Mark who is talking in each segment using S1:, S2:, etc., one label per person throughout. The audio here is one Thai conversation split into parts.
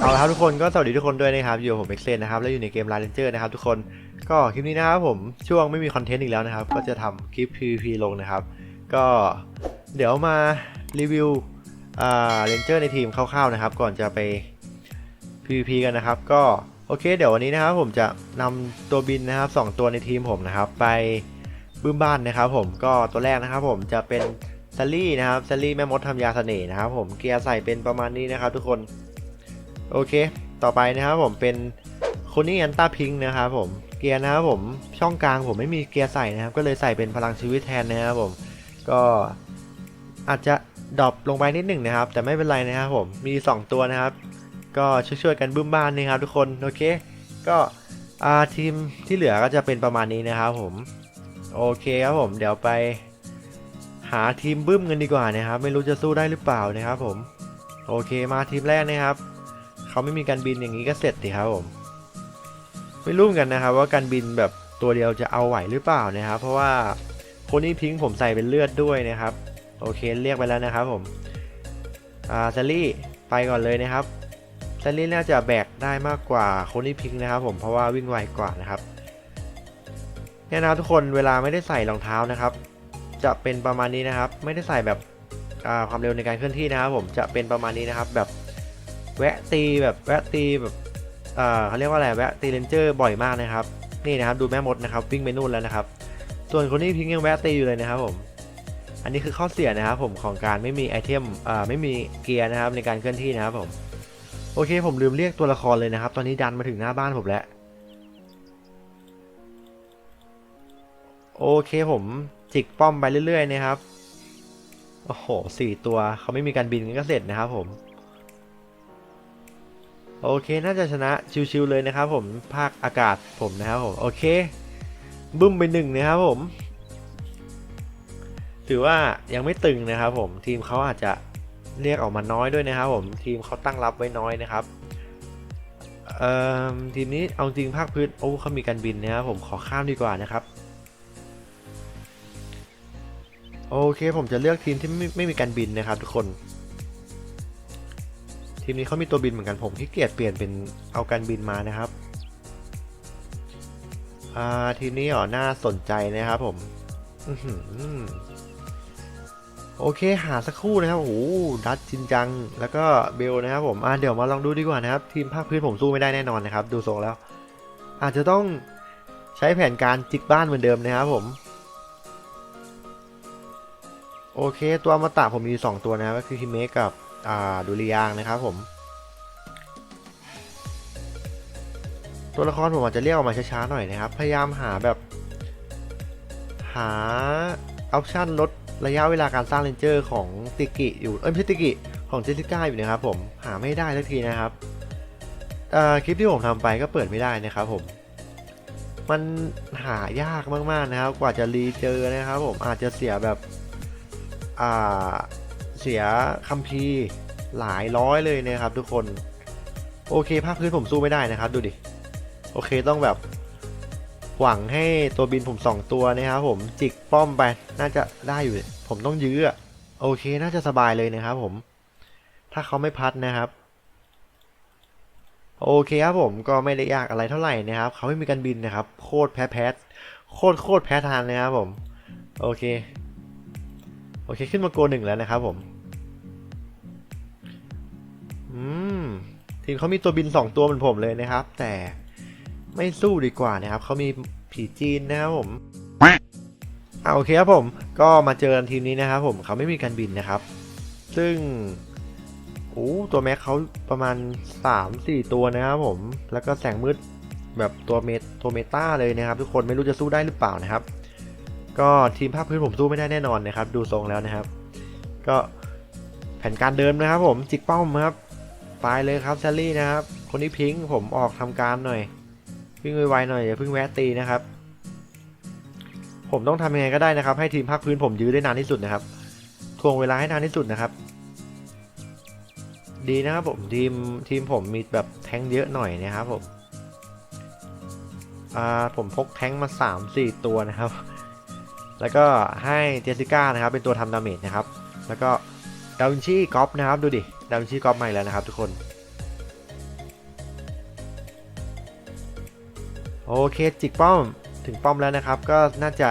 S1: เอาละครับทุกคนก็สวัสดีทุกคนด้วยนะครับอยู่กับผมเอ็กเซนนะครับแล้วอยู่ในเกม l า n เ e นเจอร์นะครับทุกคนก็คลิปนี้นะครับผมช่วงไม่มีคอนเทนต์อีกแล้วนะครับ ก็จะทำคลิป PVP ลงนะครับ ก็เดี๋ยวมารีวิว เรนเจอร์ในทีมคร่าวๆนะครับ ก่อนจะไป PVP กันนะครับ ก็โอเค เดี๋ยววันนี้นะครับผมจะนำตัวบินนะครับสองตัวในทีมผมนะครับ ไปบื้มบ้านนะครับ ผมก็ตัวแรกนะครับ ผมจะเป็นซัลลี่นะครับซัลลี่แม่มดทำยาเสน่ห์นะครับผมเกียร์ใส่เป็นประมาณนี้นะครับ ทุกคนโอเค ต่อไปนะครับผมเป็นโคนี่อันต้าพิงนะครับผมเกียร์นะครับผมช่องกลางผมไม่มีเกียร์ใส่นะครับ ก็เลยใส่เป็นพลังชีวิตแทนนะครับผมก็อาจจะ ดรอปลงไปนิดหนึ่งนะครับ แต่ไม่เป็นไรนะครับผมมี 2 ตัวนะครับ ก็ช่วยๆกันบึ้มบ้านนะครับทุกคนโอเค ก็อาทีมที่เหลือก็จะเป็นประมาณนี้นะครับผมโอเคครับผมเดี๋ยวไปหาทีมบึ้มกันดีกว่านะครับ ไม่รู้จะสู้ได้หรือเปล่านะครับผมโอเคมาทีมแรกนะครับเขาไม่มีการบินอย่างนี้ก็เสร็จสิครับผมไม่รู้เหมือนกันนะครับ ว่าการบินแบบตัวเดียวจะเอาไหวหรือเปล่านะครับ เพราะว่าคนี่พิงผมใส่เป็นเลือดด้วยนะครับ โอเคเรียกไปแล้วนะครับผมอ่าซารี่ไปก่อนเลยนะครับซารี่น่าจะแบกได้มากกว่าโคนี่พิงนะครับ ผมเพราะว่าวิ่งไวกว่านะครับเนี่ยนะทุกคนเวลาไม่ได้ใส่รองเท้านะครับ จะเป็นประมาณนี้นะครับ ไม่ได้ใส่แบบความเร็วในการเคลื่อนที่นะครับ ผมจะเป็นประมาณนี้นะครับ แบบแวะตีแบบแวะตีแบบเขาเรียกว่าอะไรแวะตีเลนเจอร์บ่อยมากนะครับ นี่นะครับดูแม่มดนะครับวิ่งไปนู่นแล้วนะครับ ส่วนคนนี้พิงยังแวะตีอยู่เลยนะครับผม อันนี้คือข้อเสียนะครับผมของการไม่มีไอเทมอ่าไม่มีเกียร์นะครับในการเคลื่อนที่นะครับผมโอเคผมลืมเรียกตัวละครเลยนะครับ ตอนนี้ดันมาถึงหน้าบ้านผมแล้วโอเคผมจิกป้อมไปเรื่อยๆนะครับโอ้โหสี่ตัวเขาไม่มีการบินกันก็เสร็จนะครับผมโอเคน่าจะชนะชิวๆเลยนะครับผมภาคอากาศผมนะครับผมโอเคบึ้มไปหนึ่งนะครับผม ถือว่ายังไม่ตึงนะครับผมทีมเขาอาจจะเรียกออกมาน้อยด้วยนะครับผมทีมเขาตั้งรับไว้น้อยนะครับทีมนี้เอาจริงภาคพื้นโอ้เขามีการบินนะครับผมขอข้ามดีกว่านะครับโอเคผมจะเลือกทีมที่ไม่ไม่มีการบินนะครับทุกคน ทีมนี้เขามีตัวบินเหมือนกันผมที่เกียจเปลี่ยนเป็นเอาการบินมานะครับทีมนี้อ๋อน่าสนใจนะครับผม โอเคหาสักคู่นะครับ โอ้โหดัตจินจัง แล้วก็เบลนะครับผม อ่าเดี๋ยวมาลองดูดีกว่านะครับ ทีมภาคพื้นผมสู้ไม่ได้แน่นอนนะครับ ดูทรงแล้ว อาจจะต้องใช้แผนการจิกบ้านเหมือนเดิมนะครับผม โอเค ตัวอมตะผมมีอยู่สองตัวนะครับก็คือฮิเมะกับอ่าดุริยางนะครับผม ตัวละครผมอาจจะเรียกออกมาช้าๆหน่อยนะครับ พยายามหาแบบ หาออปชันลด ระยะเวลาการสร้างเลนเจอร์ของติกิอยู่ เอ้ยไม่ใช่ติกิ ของเจสสิก้าอยู่นะครับผม หาไม่ได้สักทีนะครับคลิปที่ผมทำไปก็เปิดไม่ได้นะครับผม มันหายากมากๆนะครับ กว่าจะรีเจอนะครับผมอาจจะเสียแบบ อ่า เสียคัมภีร์หลายร้อยเลยนะครับทุกคน โอเคภาคพื้นผมสู้ไม่ได้นะครับ ดูดิ โอเคต้องแบบ หวังให้ตัวบินผมสองตัวนะครับผมจิกป้อมไปน่าจะได้อยู่ ผมต้องยื้อโอเคน่าจะสบายเลยนะครับผม ถ้าเขาไม่พัดนะครับโอเคครับผมก็ไม่ได้ยากอะไรเท่าไหร่นะครับเขาไม่มีการบินนะครับ โคตรแพ้แพ้โคตรโคตรแพ้ทางเลยครับผมโอเคโอเคขึ้นมาโกหนึ่งแล้วนะครับผมอืมทีมเขามีตัวบิน2ตัวเหมือนผมเลยนะครับ แต่ ไม่สู้ดีกว่านะครับเขามีผีจีนนะครับผมอ่าโอเคครับผมก็มาเจอกันทีมนี้นะครับผมเขาไม่มีการบินนะครับ ซึ่งโอ้ตัวแม็กเขาประมาณ 3-4 ตัวนะครับผมแล้วก็แสงมืดแบบตัวเมตตัวเมตาเลยนะครับ ทุกคนไม่รู้จะสู้ได้หรือเปล่านะครับ ก็ทีมภาคพื้นผมสู้ไม่ได้แน่นอนนะครับ ดูทรงแล้วนะครับ ก็แผนการเดิมนะครับ ผมจิกเป้าครับไปเลยครับแซลลี่นะครับ คนนี้พิงค์ผมออกทำการหน่อย วิ่งไวๆหน่อยอย่าเพิ่งแวะตีนะครับ ผมต้องทำยังไงก็ได้นะครับ ให้ทีมภาคพื้นผมยื้อได้นานที่สุดนะครับทวงเวลาให้นานที่สุดนะครับ ดีนะครับผมทีมทีมผมมีแบบแทงเยอะหน่อยนะครับผมอ่าผมพกแทงมา3 4 ตัวนะครับ แล้วก็ให้เจสสิก้านะครับ เป็นตัวทำดาเมจนะครับ แล้วก็ดาวินชีกอฟนะครับดูดิดาวินชีกอฟใหม่แล้วนะครับทุกคน โอเคจิกป้อมถึงป้อมแล้วนะครับ ก็น่าจะ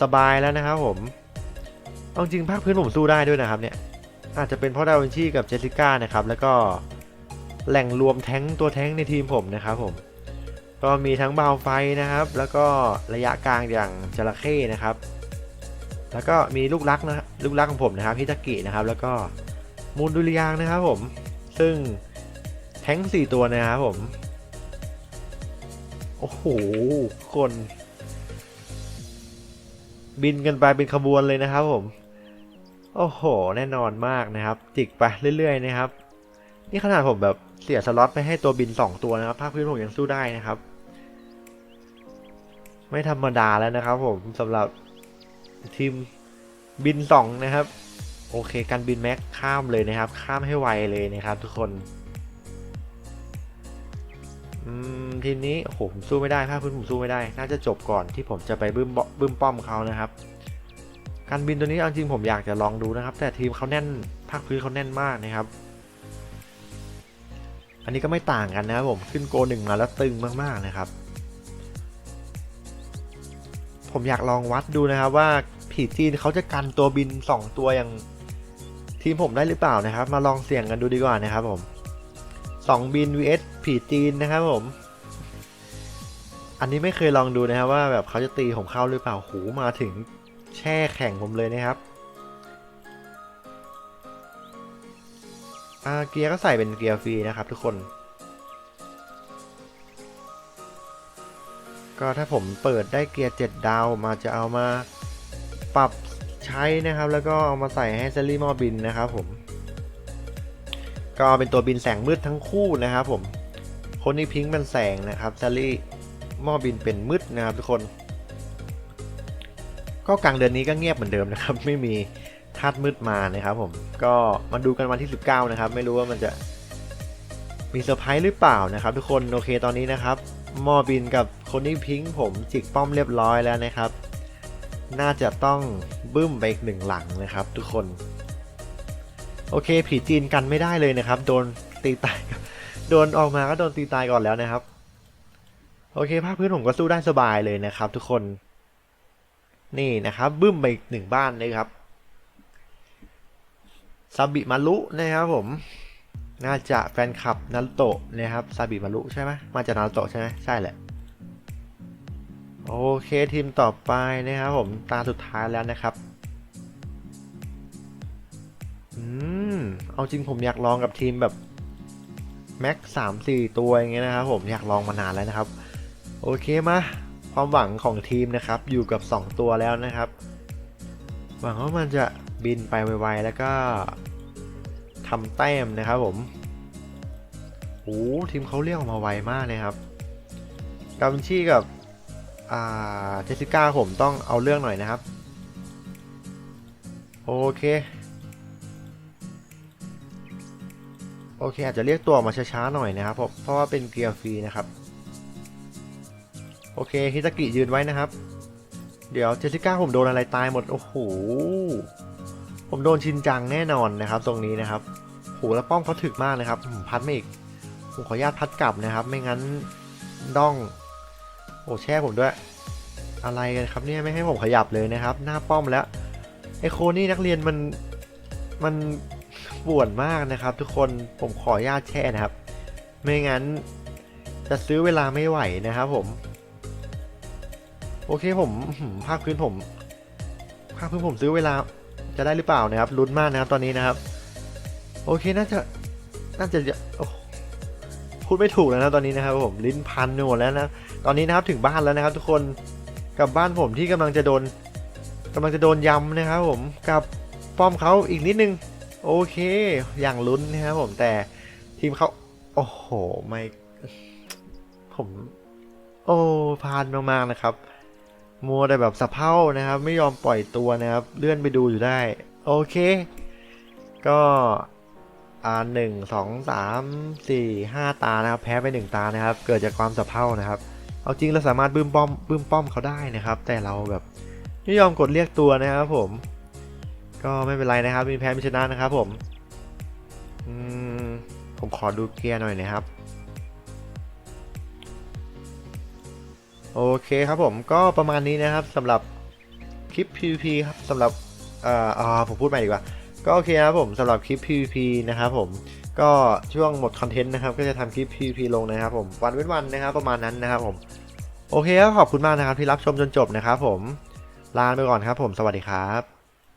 S1: สบายแล้วนะครับผมเอาจริงภาคพื้นผมสู้ได้ด้วยนะครับเนี่ยอาจจะเป็นเพราะดาวินชีกับเจสสิก้านะครับแล้วก็แหล่งรวมแท้งตัวแท้งในทีมผมนะครับผมก็มีทั้งเบาไฟนะครับ แล้วก็ระยะกลางอย่างจระเข้นะครับ แล้วก็มีลูกรักนะลูกรักของผมนะครับฮิตากินะครับ แล้วก็มูลดุริยางนะครับผมซึ่งแท้ง4ตัวนะครับผม โอ้โห คน บินกันไปเป็นขบวนเลยนะครับผม โอ้โห แน่นอนมากนะครับ จิกไปเรื่อยๆนะครับ นี่ขนาดผมแบบเสียสล็อตไปให้ตัวบิน 2 ตัวนะครับ ภาคพื้นผมยังสู้ได้นะครับ ไม่ธรรมดาแล้วนะครับผมสำหรับทีมบิน 2 นะครับ โอเค การบินแม็กข้ามเลยนะครับ ข้ามให้ไวเลยนะครับทุกคน ทีมนี้โอ้โหผมสู้ไม่ได้ภาคพื้นผมสู้ไม่ได้ น่าจะจบก่อนที่ผมจะไปบึ้มบบึ้มป้อมเขานะครับ การบินตัวนี้เอาจริงผมอยากจะลองดูนะครับ แต่ทีมเขาแน่นภาคพื้นเขาแน่นมากนะครับ อันนี้ก็ไม่ต่างกันนะครับผมขึ้นโกหนึ่งมาแล้วตึงมากๆนะครับ ผมอยากลองวัดดูนะครับว่าผีจีนเขาจะกันตัวบิน 2 ตัวอย่างทีมผมได้หรือเปล่านะครับ มาลองเสี่ยงกันดูดีกว่านะครับผม สองบิน vs ผีจีนนะครับผม อันนี้ไม่เคยลองดูนะครับว่าแบบเขาจะตีผมเข้าหรือเปล่าหูมาถึงแช่แข่งผมเลยนะครับอาเกียร์ก็ใส่เป็นเกียร์ฟรีนะครับทุกคน ก็ถ้าผมเปิดได้เกียร์ 7 ดาวมาจะเอามาปรับใช้นะครับ แล้วก็เอามาใส่ให้เซรี่มอบินนะครับผม ก็เป็นตัวบินแสงมืดทั้งคู่นะครับผมคนนี้พิงค์เป็นแสงนะครับซารี่หม้อบินเป็นมืดนะครับทุกคน ก็กลางเดือนนี้ก็เงียบเหมือนเดิมนะครับ ไม่มีธาตุมืดมานะครับผมก็มาดูกันวันที่ 19 นะครับ ไม่รู้ว่ามันจะมีเซอร์ไพรส์หรือเปล่านะครับ ทุกคนโอเคตอนนี้นะครับหม้อบินกับคนนี้พิงค์ผมจิกป้อมเรียบร้อยแล้วนะครับ น่าจะต้องบึ้มไปอีกหนึ่งหลังนะครับ ทุกคน โอเค ผีจีนกันไม่ได้เลยนะครับ โดนตีตายโดนออกมาก็โดนตีตายก่อนแล้วนะครับ โอเคภาคพื้นผมก็สู้ได้สบายเลยนะครับ ทุกคนนี่นะครับบึ้มไปอีกหนึ่งบ้านเลยครับซาบิมารุนะครับผม น่าจะแฟนคลับนารุโตะนะครับซาบิมารุใช่ไหมมาจากนารุโตะใช่ไหมใช่แหละโอเคทีมต่อไปนะครับผมตาสุดท้ายแล้วนะครับอืม เอาจริงผมอยากลองกับทีมแบบแม็กสามสี่ตัวอย่างเงี้ยนะครับผมอยากลองมานานแล้วนะครับ โอเคมาความหวังของทีมนะครับ อยู่กับ 2 ตัวแล้วนะครับ หวังว่ามันจะบินไปไวๆแล้วก็ทำแต้มนะครับผมโอ้ทีมเขาเรียกออกมาไวมากเลยครับกาวินชีกับอ่าเจสสิก้าผมต้องเอาเรื่องหน่อยนะครับ โอเค โอเค อาจจะเรียกตัวออกมาช้าๆหน่อยนะครับเพราะเพราะว่าเป็นเกียร์ฟรีนะครับ โอเคฮิตากิยืนไว้นะครับ เดี๋ยวเจสสิก้าผมโดนอะไรตายหมด โอ้โห ผมโดนชินจังแน่นอนนะครับ ตรงนี้นะครับโหแล้วป้อมเขาถึกมากนะครับผมพัดไม่อีก ผมขออนุญาตพัดกลับนะครับ ไม่งั้นด้อง โอ้แช่ผมด้วย อะไรกันครับเนี่ยไม่ให้ผมขยับเลยนะครับ หน้าป้อมแล้วไอโคนี่นักเรียนมันมัน ป่วนมากนะครับ ทุกคนผมขออนุญาตแช่นะครับ ไม่งั้นจะซื้อเวลาไม่ไหวนะครับผม โอเคผมภาคพื้นผมภาคพื้นผมซื้อเวลาจะได้หรือเปล่านะครับลุ้นมากนะครับตอนนี้นะครับ โอเคน่าจะน่าจะพูดไม่ถูกแล้วนะตอนนี้นะครับผมลิ้นพันหมดแล้วนะตอนนี้นะครับถึงบ้านแล้วนะครับ ทุกคนกับบ้านผมที่กำลังจะโดนกำลังจะโดนยำนะครับผมกับป้อมเขาอีกนิดนึง โอเค อย่างลุ้นนะครับผมแต่ทีมเขาโอ้โห ไม่ ผม โอ้พลาดมากๆนะครับ มัวแต่แบบสะเพร่านะครับ ไม่ยอมปล่อยตัวนะครับ เลื่อนไปดูอยู่ได้ โอเค ก็อ่าหนึ่งสองสามสี่ห้าตานะครับ แพ้ไปหนึ่งตานะครับ เกิดจากความสะเพร่านะครับ เอาจริงเราสามารถบึ้มป้อมบึ้มป้อมเขาได้นะครับ แต่เราแบบไม่ยอมกดเรียกตัวนะครับผม ก็ไม่เป็นไรนะครับ มีแพ้มีชนะนะครับผมอืมผมขอดูเกียร์หน่อยนะครับ โอเคครับผมก็ประมาณนี้นะครับสำหรับคลิป PVP ครับสำหรับเอ่ออ่าผมพูดใหม่ดีกว่า ก็โอเคนะครับผมสำหรับคลิป PVP นะครับผมก็ช่วงหมดคอนเทนต์นะครับ ก็จะทำคลิป PVP ลงนะครับผมวันเว้นวันนะครับประมาณนั้นนะครับผม โอเคก็ขอบคุณมากนะครับที่รับชมจนจบนะครับผมลาไปก่อนครับผมสวัสดีครับ